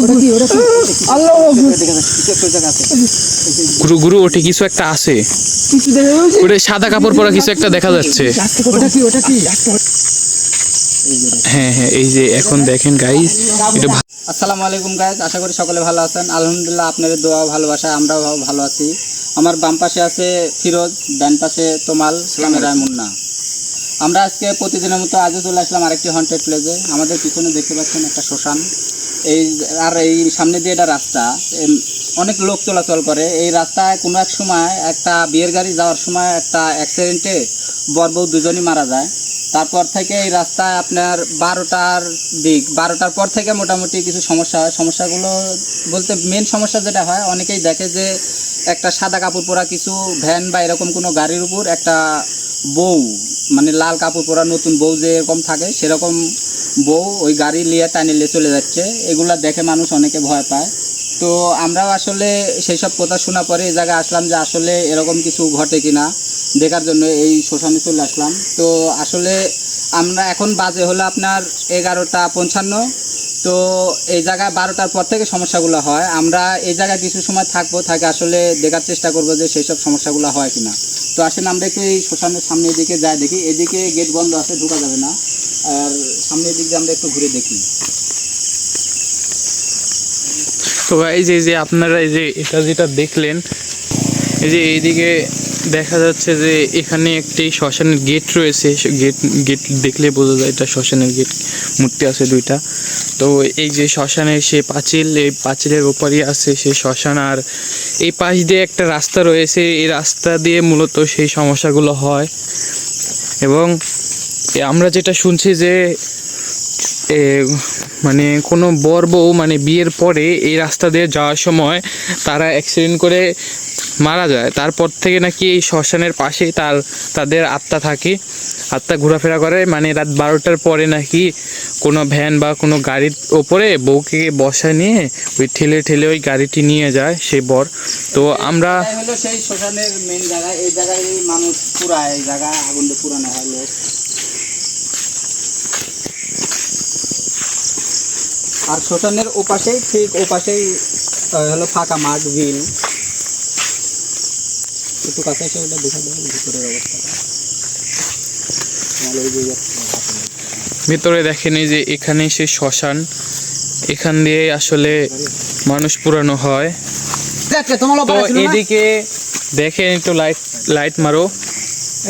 ওটা ওটা ওটা গুরু গুরু, ওঠে, কিছু একটা আছে। ওটা সাদা কাপড় পরা কিছু একটা দেখা যাচ্ছে। ওটা ওটা হ্যাঁ হ্যাঁ এই যে এখন দেখেন এটা আসসালামু আলাইকুম গাইজ আশা করি সকলে ভালো আছেন। আলহামদুলিল্লাহ, আপনাদের দোয়া ভালোবাসা আমরাও ভালো আছি। আমার বাম পাশে আছে ফিরোজ, ডান পাশে তোমাল ক্যামেরায় মুন্না আমরা আজকে প্রতিদিনের মতো আজও চলে আসলাম আরেকটি হন্টেড প্লেসে আমাদের পিছনে দেখতে পাচ্ছেন একটা শ্মশান। এই আর এই সামনে দিয়ে একটা রাস্তা। অনেক লোক চলাচল করে। এই রাস্তায় কোনো এক সময় একটা বিয়ের গাড়ি যাওয়ার সময় একটা অ্যাক্সিডেন্টে বর বউ দুজনই মারা যায়। তারপর থেকে এই রাস্তায় আপনার বারোটার দিক, বারোটার পর থেকে মোটামুটি কিছু সমস্যা হয়। সমস্যাগুলো বলতে মেন সমস্যা যেটা হয়, অনেকেই দেখে যে একটা সাদা কাপড় পরা কিছু ভ্যান বা এরকম কোনো গাড়ির উপর একটা বউ মানে লাল কাপড় পরা নতুন বউ যে এরকম থাকে, সেরকম বউ ওই গাড়ি নিয়ে টানে নিয়ে চলে যাচ্ছে। এগুলা দেখে মানুষ অনেকে ভয় পায়। তো আমরাও আসলে সেই সব কথা শোনা পরে এই জায়গায় আসলাম যে আসলে এরকম কিছু ঘটে কিনা, দেখার জন্য এই শ্মশানে চলে আসলাম। তো আসলে আমরা এখন বাজে হলো আপনার এগারোটা পঞ্চান্ন। তো এই জায়গায় বারোটার পর থেকে সমস্যাগুলো হয়। আমরা এই জায়গায় কিছু সময় থাকব, থাকে আসলে দেখার চেষ্টা করব যে সেই সব সমস্যাগুলো হয় কিনা। তো আসেন, আমরা একটু এই শ্মশানের সামনে এদিকে যাই দেখি। এদিকে গেট বন্ধ আছে, ঢোকা যাবে না। আর সামনের দিক দিয়ে আমরা একটু ঘুরে দেখি। তো এই যে যে আপনারা এই যে এটা যেটা দেখলেন, এই যে এইদিকে দেখা যাচ্ছে যে এখানে একটি শ্মশানের গেট রয়েছে। গেট গেট দেখলে বোঝা যায় এটা শ্মশানের গেট, মূর্তি আছে দুইটা। তো এই যে শ্মশানের সেই পাঁচিল, এই পাঁচিলের ওপরই আছে সেই শ্মশান আর এই পাশ দিয়ে একটা রাস্তা রয়েছে। এই রাস্তা দিয়ে মূলত সেই সমস্যাগুলো হয়। এবং আমরা যেটা শুনছি যে মানে কোনো বর বউ মানে বিয়ের পরে এই রাস্তা দিয়ে যাওয়ার সময় তারা অ্যাক্সিডেন্ট করে মারা যায়। তারপর থেকে নাকি এই শ্মশানের পাশেই তার, তাদের আত্মা থাকে। আত্মা ঘোরাফেরা করে মানে রাত বারোটার পরে নাকি কোনো ভ্যান বা কোনো গাড়ির ওপরে বউকে বসা নিয়ে ওই ঠেলে ঠেলে ওই গাড়িটি নিয়ে যায় সেই বর। তো আমরা হলো সেই শ্মশানের মেন জায়গা এই জায়গায় মানুষ পুরায় এই জায়গা পুরানো হয় লোক। আর শ্মশানের ওপাশেই ঠিক ওপাশেই হলো ফাঁকা মাঠ বিল একটু কাছে এসে ওটা দেখা ভিতরের অবস্থাটা। ভিতরে দেখেন এই যে এখানে সে শ্মশান। এখান দিয়ে আসলে মানুষ পুরানো হয়। তো? এদিকে দেখেন একটু লাইট লাইট মারো।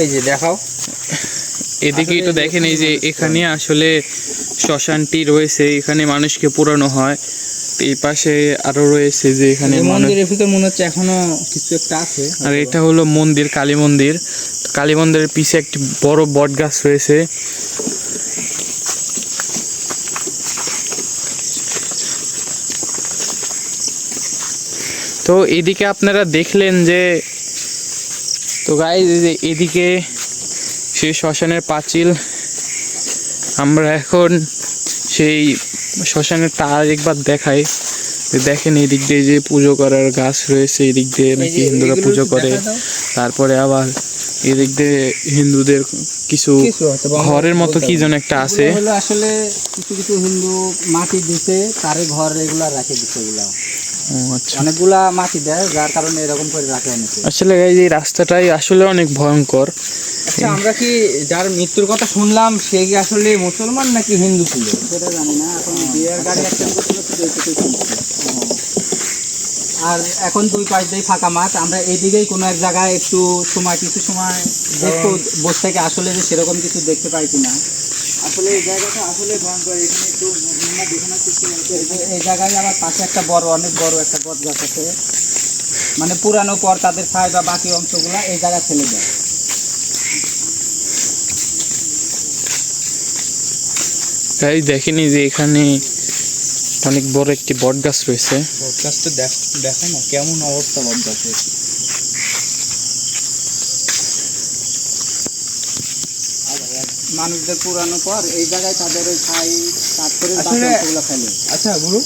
এই যে দেখাও। এদিকে একটু দেখেন এই যে এখানে আসলে শ্মশানটি রয়েছে এখানে মানুষকে পুরানো হয়। এই পাশে আরও রয়েছে যে এখানে মন্দিরের ভিতর মনে হচ্ছে এখনও কিছু একটা আছে। আর এটা হলো মন্দির কালী মন্দির। কালী মন্দিরের পিছে একটি বড় বট গাছ রয়েছে। তো এদিকে আপনারা দেখলেন যে তো গাই এদিকে সেই শ্মশানের পাঁচিল আমরা এখন সেই শ্মশানের তার একবার দেখাই। দেখেন এদিক দিয়ে যে পুজো করার গাছ রয়েছে এদিক দিয়ে নাকি হিন্দুরা পুজো করে। তারপরে আবার এদিক দিয়ে হিন্দুদের কিছু ঘরের মতো কি যেন একটা আছে। আসলে কিছু কিছু হিন্দু মাটি দিতে তারে ঘর এগুলা রাখে দিতে এগুলা। আচ্ছা। অনেকগুলা মাটি দেয় যার কারণে এরকম করে রাখে অনেকে। আসলে এই যে রাস্তাটাই আসলে অনেক ভয়ঙ্কর। আচ্ছা আমরা কি যার মৃত্যুর কথা শুনলাম সে কি আসলে মুসলমান নাকি হিন্দু ছিল? সেটা জানি না এখন বিয়ের গাড়ি অ্যাক্সিডেন্ট করছিল শুধু এইটুকুই শুনছি। আর এখন দুই পাশ দিয়ে ফাঁকা মাঠ। আমরা এইদিকেই কোনো এক জায়গায় একটু সময় কিছু সময় দেখব বসে থেকে আসলে যে সেরকম কিছু দেখতে পাই কিনা। আসলে এই জায়গাটা আসলে ভয়ঙ্কর এখানে একটু দেখানোর এই জায়গায় আবার পাশে একটা বড় অনেক বড় একটা বট গাছ আছে। মানে পুরানো পর তাদের ছাই বা বাকি অংশগুলো এই জায়গায় ফেলে দেয়। তাই দেখেনি যে এখানে অনেক বড় একটি বট গাছ রয়েছে। পডকাস্টে দেখো না কেমন অবস্থা বদলাছে মানুষদের পুরানো পর এই জায়গায় তাদের ওই অংশগুলো ফেলে। আচ্ছা গুরু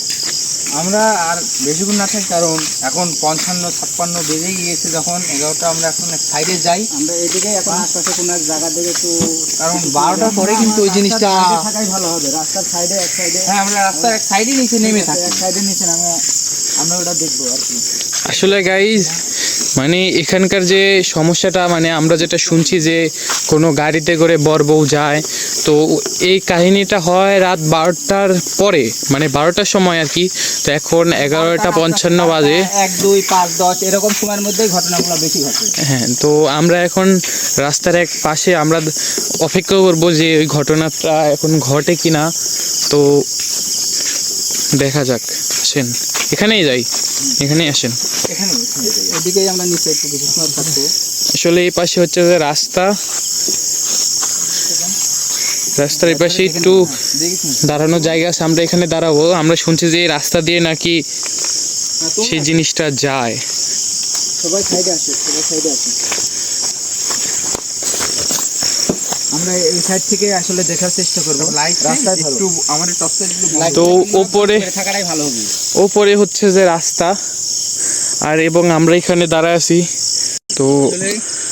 আমরা আর বেশিক্ষণ না থাকি কারণ এখন পঞ্চান্ন ছাপ্পান্ন বেজে গিয়েছে যখন এগারোটা আমরা এখন সাইডে যাই। আমরা এদিকে এখন আশপাশে কোনো এক জায়গা থেকে একটু কারণ বারোটার পরে কিন্তু ওই জিনিসটা থাকাই ভালো হবে রাস্তার সাইডে এক সাইডে হ্যাঁ আমরা রাস্তার এক সাইডে নিচে নেমে থাকি। এক সাইডে নিচে নামে আমরা ওটা দেখব আর কি। আসলে গাইজ মানে এখানকার যে সমস্যাটা মানে আমরা যেটা শুনছি যে কোনো গাড়িতে করে বর বউ যায় তো এই কাহিনীটা হয় রাত বারোটার পরে মানে বারোটার সময় আর কি। তো এখন এগারোটা পঞ্চান্ন বাজে। এক দুই পাঁচ দশ এরকম সময়ের মধ্যেই ঘটনাগুলো বেশি ঘটে। হ্যাঁ তো আমরা এখন রাস্তার এক পাশে আমরা অপেক্ষা করব যে ওই ঘটনাটা এখন ঘটে কি না তো দেখা যাক আসেন। এখানেই যাই এখানেই আসেন। আসলে এই পাশে হচ্ছে যে রাস্তা। রাস্তার এই পাশে একটু দাঁড়ানোর জায়গা আছে আমরা এখানে দাঁড়াবো। আমরা শুনছি যে এই রাস্তা দিয়ে নাকি সেই জিনিসটা যায়। সবাই সাইডে আসে সবাই সাইডে আসে। আমরা এই সাইড থেকে আসলে দেখার চেষ্টা করব। রাস্তায় একটু আমাদের টর্চটা একটু তো ওপরে থাকাটাই ভালো হবে। ওপরে হচ্ছে যে রাস্তা। আর এবং আমরা এখানে দাঁড়ায় আছি। তো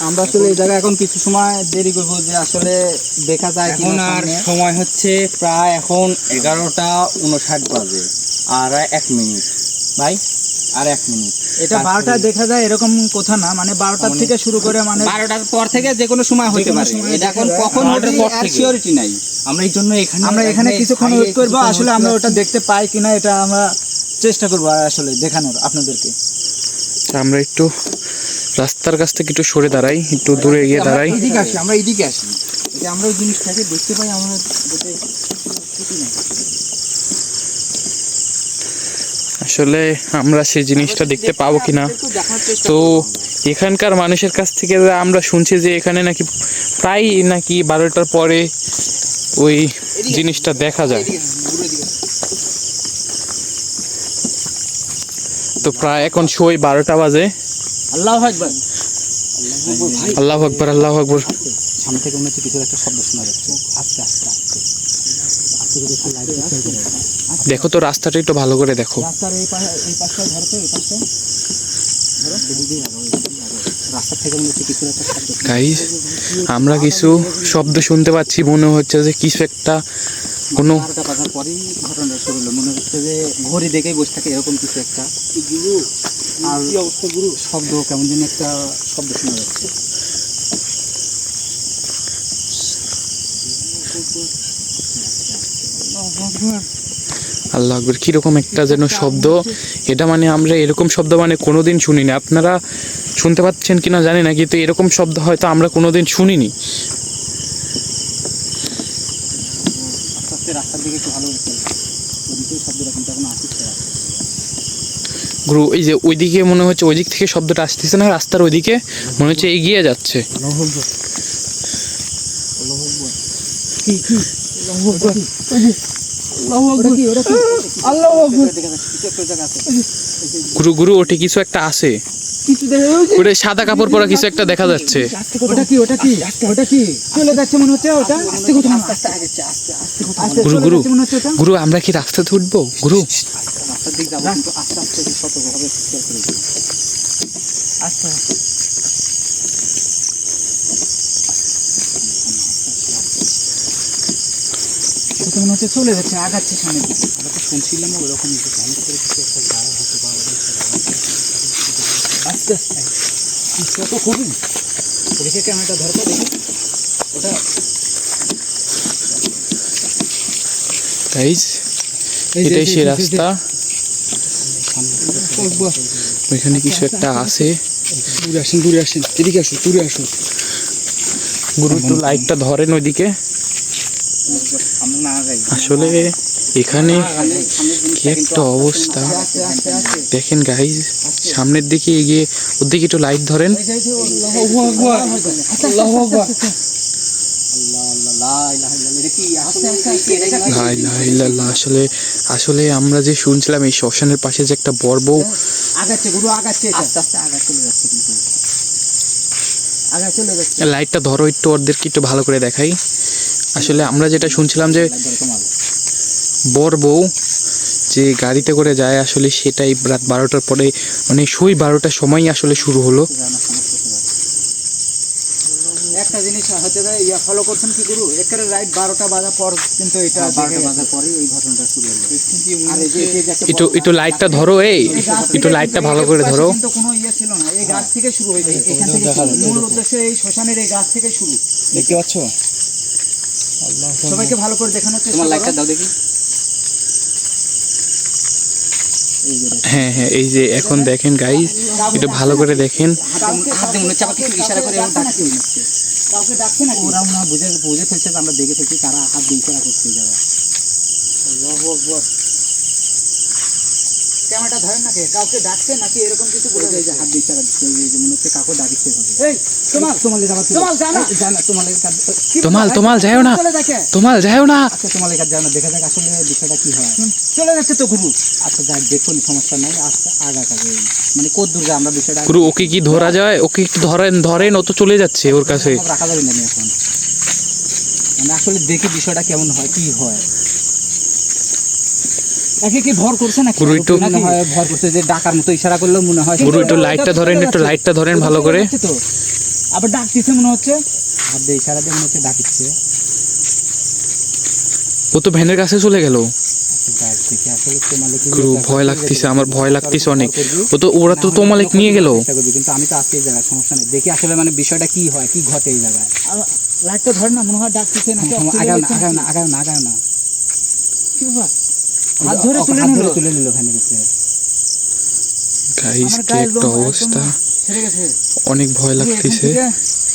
আমরা আসলে এই জায়গায় এখন কিছু সময় দেরি করব যে আসলে দেখা যায় এখন আর সময় হচ্ছে প্রায় এখন এগারোটা উনষাট বাজে আর এক মিনিট। ভাই? আর এক মিনিট। এটা বারোটা দেখা যায় এরকম কথা না মানে বারোটার থেকে শুরু করে মানে বারোটার পর থেকে যে কোনো সময় হতে যেকোনো পারে। এটা এখন কখন থেকে। সিওরিটি নাই। আমরা এই জন্য এখানে আমরা এখানে কিছুক্ষণ ওয়েট করব আসলে আমরা ওটা দেখতে পাই কিনা এটা আমরা চেষ্টা করব আসলে দেখানোর আপনাদেরকে। আমরা একটু রাস্তার কাছ থেকে একটু সরে দাঁড়াই একটু দূরে গিয়ে দাঁড়াই। এদিকে আসি আমরা এদিকে আসি। এটা আমরা ওই জিনিসটাকে দেখতে পাই আমরা যাতে আসলে আমরা সেই জিনিসটা দেখতে পাবো দেখার চেষ্টা তো এখানকার মানুষের কাছ থেকে আমরা শুনছি যে এখানে নাকি প্রায় নাকি বারোটার পরে ওই জিনিসটা দেখা যায়। তো প্রায় এখন সই বারোটা বাজে। আল্লাহ আল্লাহ আকবর আল্লাহ আকবর সামনে থেকে মনে হচ্ছে কিছু একটা শব্দ শোনা যাচ্ছে। আস্তে আস্তে আস্তে আস্তে করে একটু লাইট খেয়াল করে দেখো তো রাস্তাটা একটু ভালো করে দেখো। রাস্তার এই পাশে এই পাশটা ধরো তো এই পাশটা। শব্দ আমরা কিছু শব্দ শুনতে পাচ্ছি মনে হচ্ছে যে কিছু একটা কোনো পরেই ঘটনাটা শুরু হলো। মনে হচ্ছে যে ঘড়ি দেখেই বসে থাকে এরকম কিছু একটা। আর অবস্থা গুরু? শব্দ কেমন যেন একটা শব্দ শোনা যাচ্ছে। আল্লাহ আকবর কীরকম একটা যেন শব্দ। এটা মানে আমরা এরকম শব্দ মানে কোনোদিন শুনিনি। আপনারা শুনতে পাচ্ছেন কিনা জানি না কিন্তু এরকম শব্দ হয়তো আমরা কোনোদিন শুনিনি। গুরু এই যে ওইদিকে মনে হচ্ছে ওই দিক থেকে শব্দটা আসতেছে না রাস্তার ওইদিকে মনে হচ্ছে এগিয়ে যাচ্ছে। আল্লাহ দেখা গুরু গুরু ওটা কিছু একটা আছে। ওটা সাদা কাপড় পরা কিছু একটা দেখা যাচ্ছে। ওটা কি ওটা কি? ওটা কি? চলে যাচ্ছে মনে হচ্ছে ওটা? আস্তে কথা আস্তে আস্তে আস্তে আস্তে গুরু গুরু মনে গুরু আমরা কি রাস্তাতে উঠবো? গুরু। রাস্তার দিক যাব আস্তে আস্তে সতর্কভাবে খেয়াল করে দিও। আস্তে আস্তে। মনে হচ্ছে চলে যাচ্ছে আগাচ্ছে সামনে আমরা তো শুনছিলাম ওরকম হঠাৎ করে কিছু একটা গায়ে হয়তো বা আস্তে আস্তে আস্তে তো খুবই ওদিকে ক্যামেরাটা ধরবো দেখি ওটা গাইজ এটাই সেই রাস্তা। ওইখানে কিছু একটা আছে। দূরে আসেন দূরে আসেন। এদিকে আসুন দূরে আসুন। গুরু একটু লাইটটা ধরেন ওইদিকে। আসলে এখানে কি একটা অবস্থা? দেখেন গাইজ সামনের দিকে এগিয়ে, ওর দিকে একটু লাইট ধরেন। আসলে আসলে আমরা যে শুনছিলাম এই শ্মশানের পাশে যে একটা যাচ্ছে লাইটটা ধরো একটু, ওদেরকে একটু ভালো করে দেখাই। আসলে আমরা যেটা শুনছিলাম যে তোমার বর বউ যে গাড়িতে করে যায় আসলে সেটাই রাত বারোটার পরে মানে সই বারোটার সময় আসলে শুরু হলো। একটা জিনিস হচ্ছে ইয়া ফলো করছেন কি গুরু? একেবারে রাইট বারোটা বাজার পর কিন্তু এটা বারোটা বাজার পরে এই ঘটনাটা শুরু হলো। একটু একটু লাইটটা ধরো এই। একটু লাইটটা ভালো করে ধরো। কিন্তু কোনো ইয়ে ছিল না। এই গাছ থেকে শুরু হয়েছে। এখান থেকে মূল উদ্দেশ্য এই শ্মশানের এই গাছ থেকে শুরু। দেখতে পাচ্ছ? সবাইকে ভালো করে দেখানোর চেষ্টা তোমার। লাইটটা দাও দেখি। এই যে দেখো। হ্যাঁ হ্যাঁ এই যে এখন দেখেন গাইস একটু ভালো করে দেখেন। মনে ইশারা করে এরকম মনে হচ্ছে। কাউকে ডাকছে নাকি? ওরা বুঝে বুঝে ফেলছে আমরা দেখে ফেলছি তারা হাত দিয়ে ইশারা করছে আকবার। ক্যামেরাটা ধরেন নাকি? কাউকে ডাকছে নাকি এরকম কিছু বলে যে হাত দিয়ে ইশারা দিচ্ছে এই যে মনে হচ্ছে এভাবে। এই তোমাল জানা। জানা তোমাল তোমাল যাও না। তোমাল যাও না। আচ্ছা কাজ জানা দেখা যাক আসলে বিষয়টা কি হয়। চলে যাচ্ছে তো গুরু। আচ্ছা যাক দেখুন সমস্যা নাই আচ্ছা আগা। কাজে মানে কত দূর যায় আমরা বিষয়টা? গুরু ওকে কি ধরা যায়? ওকে কি ধরেন ধরেন ও তো চলে যাচ্ছে ওর কাছে। রাখা যাবে না এখন। মানে আসলে দেখি বিষয়টা কেমন হয় কি হয়। একে কি ভর করছে নাকি? গুরু একটু মনে হয় ভয় করতে যে ডাকার মতো ইশারা করলেও মনে হয় গুরু একটু লাইটটা ধরেন একটু লাইটটা ধরেন ভালো করে। তো। আবার ডাকতেছে মনে হচ্ছে। হাত দিয়ে ইশারা দিয়ে মনে হচ্ছে ডাকিচ্ছে ও তো ভ্যানের কাছে চলে গেল। ভয় লাগতেছে আমার ভয় লাগতেছে অনেক। ও তো ওরা তো তোমালেক নিয়ে গেল। কিন্তু আমি তো এই জায়গায় সমস্যা নেই। দেখি আসলে মানে বিষয়টা কি হয় কি ঘটে এই জায়গায়। লাইটটা ধরে না মনে হয় ডাকতেছে আগাও না আগাও না আগাও না আগাও না। কি ব্যাপার? হাত ধরে তুলে নিল। তুলে নিল ভ্যানের উপরে। গাইস কি একটা অবস্থা। অনেক ভয় লাগতেছে।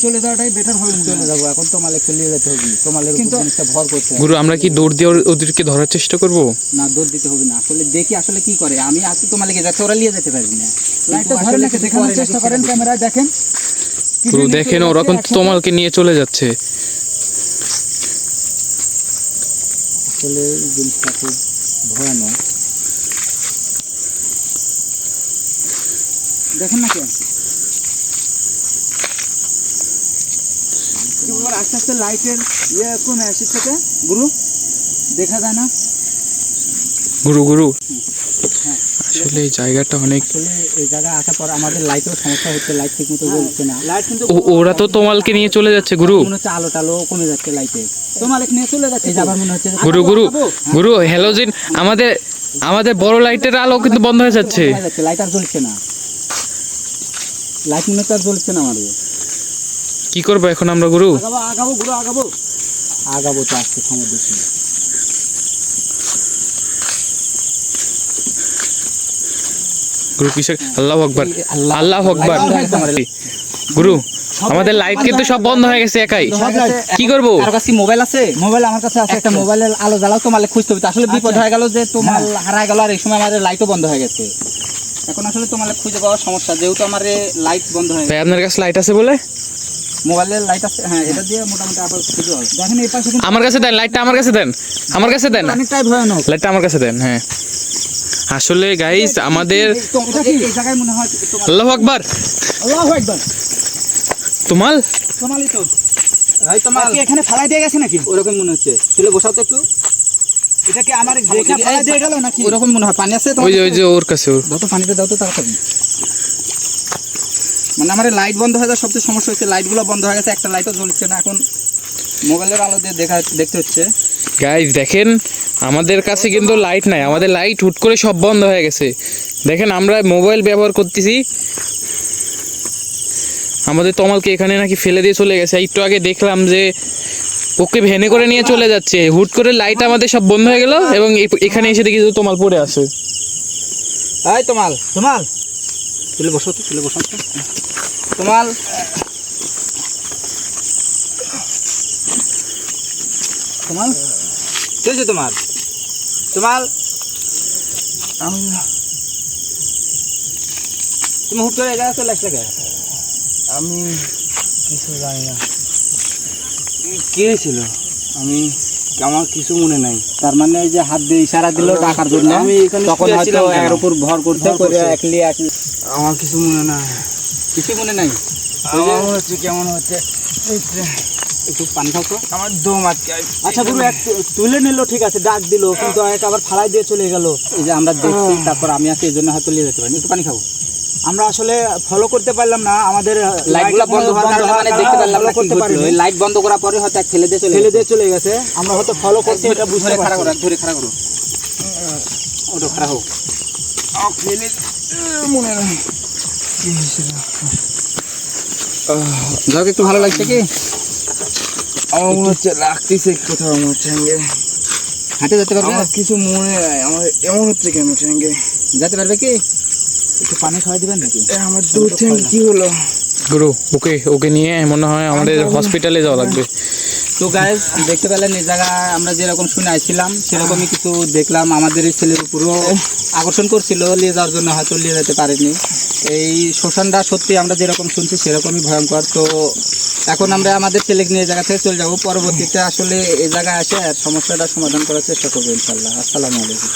চলে যাওয়াটাই বেটার হবে চলে যাব এখন তোমালে চলিয়ে যেতে হবে। তোমালের কিন্তু- জিনিসটা ভর করতে গুরু আমরা কি দৌড় দিয়ে ওদেরকে ধরার চেষ্টা করব? না দৌড় দিতে হবে না। আসলে দেখি আসলে কি করে। আমি তোমার লেগে যাতে ওরা নিয়ে যেতে পারবি না লাইটটা ধরে নাকি দেখানোর করে চেষ্টা করেন ক্যামেরায় দেখেন। গুরু দেখেন চলে ওরা যাচ্ছে। কিন্তু তোমালকে নিয়ে চলে যাচ্ছে। আসলে জিনিসটা খুব ভয়ানক। দেখেন না কে আস্তে আস্তে লাইটের ইয়ে কমে আসি থেকে গুরু দেখা যায় না? গুরু গুরু। হ্যাঁ। আসলে এই জায়গাটা অনেক এই জায়গায় আসার পর আমাদের লাইটেও সমস্যা হচ্ছে লাইট ঠিক মতো জ্বলছে না। লাইট কিন্তু ওরা তো তোমালকে নিয়ে চলে যাচ্ছে গুরু। মনে হচ্ছে আলো টালো কমে যাচ্ছে লাইটে নিয়ে চলে যাচ্ছে যাবার মনে হচ্ছে গুরু গুরু গুরু হ্যালোজিন আমাদের আমাদের বড় লাইটের আলো কিন্তু বন্ধ হয়ে যাচ্ছে। লাইট আর জ্বলছে না। লাইট মনে আর জ্বলছে না আমাদের। কি করব এখন আমরা গুরু? আগাবো আগাবো গুরু আগাবো। আগাবো তো আসতে সময় গুরু কিসের? আল্লাহ আকবার। আল্লাহ- আকবার। আল্লাহু আকবার। গুরু আমাদের লাইট কিন্তু সব বন্ধ হয়ে গেছে একাই। কি করব? কারও কাছে মোবাইল আছে? মোবাইল আমার কাছে আছে একটা মোবাইলের আলো জ্বালাও তো মালে খুঁজতে হবে। তো আসলে বিপদ হয়ে গেল যে তোমার হারায় গেল আর এই সময় আমাদের লাইটও বন্ধ হয়ে গেছে। এখন আসলে তোমার খুঁজে পাওয়ার সমস্যা যেহেতু আমার লাইট বন্ধ হয়ে গেছে। আপনার কাছে লাইট আছে বলে? মোবাইলের লাইট আছে হ্যাঁ এটা দিয়ে মোটামুটি আবার খুঁজে হবে দেখেন এই পাশে আমার কাছে দেন লাইটটা আমার কাছে দেন। আমার কাছে দেন। অনেকটাই ভয়ানক। লাইটটা আমার কাছে দেন হ্যাঁ। আসলে গাইস আমাদের মনে হয় আল্লাহ আকবার। আল্লাহু আকবার। তোমাল? তোমালই তো। ভাই তোমার কি এখানে ফালাই দিয়ে গেছে নাকি? ওরকম মনে হচ্ছে। তুলে বসাও তো একটু। এটা কি আমার রেখা ফালাই দিয়ে গেল নাকি? ওরকম মনে হয়। পানি আছে ওই যে ওই যে ওর কাছে ওর। দাও তো পানিতে দাও তো তাড়াতাড়ি। মানে আমার লাইট বন্ধ হয়ে যাওয়ার সবচেয়ে সমস্যা হচ্ছে লাইটগুলো বন্ধ হয়ে গেছে একটা লাইটও জ্বলছে না। এখন মোবাইলের আলো দিয়ে দেখা দেখতে হচ্ছে। গাইস দেখেন আমাদের কাছে কিন্তু লাইট নাই। আমাদের লাইট হুট করে সব বন্ধ হয়ে গেছে। দেখেন আমরা মোবাইল ব্যবহার করতেছি। আমাদের তমালকে এখানে নাকি ফেলে দিয়ে চলে গেছে? একটু আগে দেখলাম যে ওকে ভেনে করে নিয়ে চলে যাচ্ছে। হুট করে লাইট আমাদের সব বন্ধ হয়ে গেল এবং এখানে এসে দেখি তমাল পড়ে আছে। এই তোমাল তোমাল। বসো তো বসো। তোমাল তোমাল কি হয়েছে তোমার? তোমাল তুমি হুট করে এগারো চলে আসলে আমি কিছু জানি না। কি হয়েছিল? আমি আমার কিছু মনে নাই। তার মানে ওই যে হাত দিয়ে ইশারা দিল টাকার জন্য আমি তখন হয়তো এর উপর ভর করতে করে একলি একলি আমার কিছু মনে নাই। কিছু মনে নাই? আমার হচ্ছে কেমন হচ্ছে। একটু পানি খাও তো। আমার দম আটকে আচ্ছা গুরু এক তুলে নিল ঠিক আছে ডাক দিল কিন্তু এক আবার ফালাই দিয়ে চলে গেল। এই যে আমরা দেখছি তারপর আমি আছি এই জন্য হয়তো নিয়ে যেতে পারি একটু পানি খাব আমরা আসলে ফলো করতে পারলাম না আমাদের লাইটগুলো বন্ধ হওয়ার কারণে মানে দেখতে পারলাম না করতে। পারিনি। ওই লাইট বন্ধ করার পরে হয়তো ফেলে দিয়ে চলে ফেলে দিয়ে চলে গেছে। আমরা হয়তো ফলো করছি এটা বুঝতে ধরে খাড়া করো ধরে খাড়া করো। ওটা খাড়া হোক। ফেলে মনে নেই যাক একটু ভালো লাগছে কি? আমার মনে হচ্ছে লাগতেছে কোথাও আমার ঠ্যাঙ্গে। হাঁটে যেতে পারবে? আমার কিছু মনে নাই আমার এমন হচ্ছে কেন ঠ্যাঙ্গে? যেতে পারবে কি? একটু পানি খাওয়াই দিবেন নাকি? আমার দু ঠ্যাং কি হলো? গুরু ওকে ওকে নিয়ে মনে হয় আমাদের হসপিটালে যাওয়া লাগবে। তো গাইজ দেখতে পেলেন এই জায়গা আমরা যেরকম শুনে আসছিলাম সেরকমই কিছু দেখলাম। আমাদের এই ছেলের উপরও আকর্ষণ করছিল নিয়ে যাওয়ার জন্য হয়তো নিয়ে যেতে পারেনি। এই শোষণটা সত্যি আমরা যেরকম শুনছি সেরকমই ভয়ঙ্কর। তো এখন আমরা আমাদের ছেলে নিয়ে জায়গা থেকে চলে যাব। পরবর্তীতে আসলে এই জায়গায় আসে আর সমস্যাটা সমাধান করার চেষ্টা করব ইনশাল্লাহ। আসসালামু আলাইকুম।